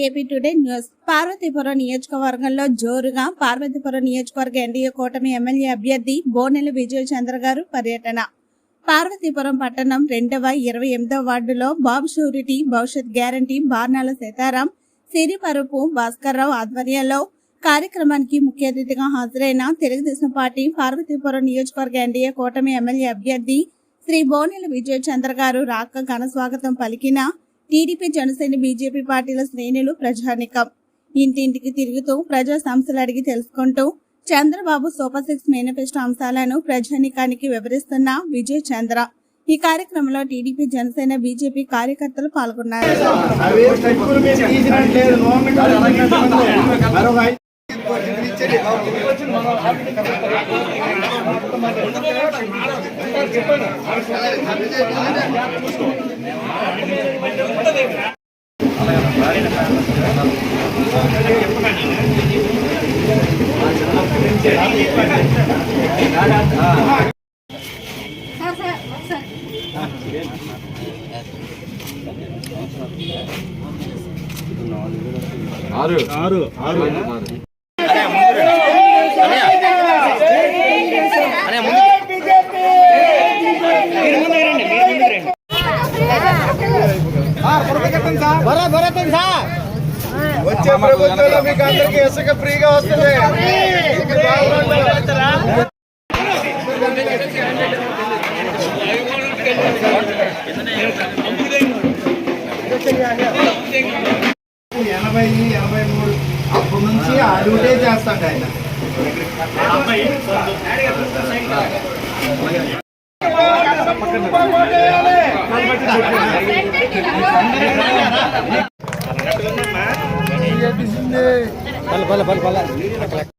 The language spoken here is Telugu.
AP today news. పార్వతీపురం నియోజకవర్గంలో జోరుగా పార్వతీపురం నియోజకవర్గ ఎన్డీఏ కూటమి ఎమ్మెల్యే అభ్యర్థి బోనెల విజయ చంద్ర గారు పర్యటన. పార్వతీపురం పట్టణం రెండవ ఇరవై ఎనిమిదవ వార్డులో బాబు షూరిటీ భవిష్యత్ గ్యారంటీ బార్నాల సీతారాం సిరిపరుపు భాస్కర్రావు ఆధ్వర్యంలో కార్యక్రమానికి ముఖ్య అతిథిగా హాజరైన తెలుగుదేశం పార్టీ పార్వతీపురం నియోజకవర్గ ఎన్డీఏ కూటమి ఎమ్మెల్యే అభ్యర్థి శ్రీ బోనెల విజయ చంద్ర గారు రాక ఘన స్వాగతం పలికిన టీడీపీ జనసేన బీజేపీ పార్టీల శ్రేణులు ప్రజానికం. ఇంటింటికి తిరుగుతూ ప్రజా సమస్యలు అడిగి తెలుసుకుంటూ చంద్రబాబు సూపర్ సిక్స్ మేనిఫెస్టో అంశాలను ప్రజానికానికి వివరిస్తున్న విజయ్ చంద్ర. ఈ కార్యక్రమంలో టీడీపీ జనసేన బీజేపీ కార్యకర్తలు పాల్గొన్నారు. చెప్పండి స్టెప్పుల మీద. తీసినట్లేదు గవర్నమెంట్ మరొక ఐదు ఆరు వచ్చే ప్రభుత్వంలో మీకు అందరికి ఇసుక ఫ్రీగా వస్తుంది ఎనభై ఎనభై మూడు అప్పటి నుంచి అడుగుటే చేస్తాడు ఆయన. పల్ల పల్ల పల్ల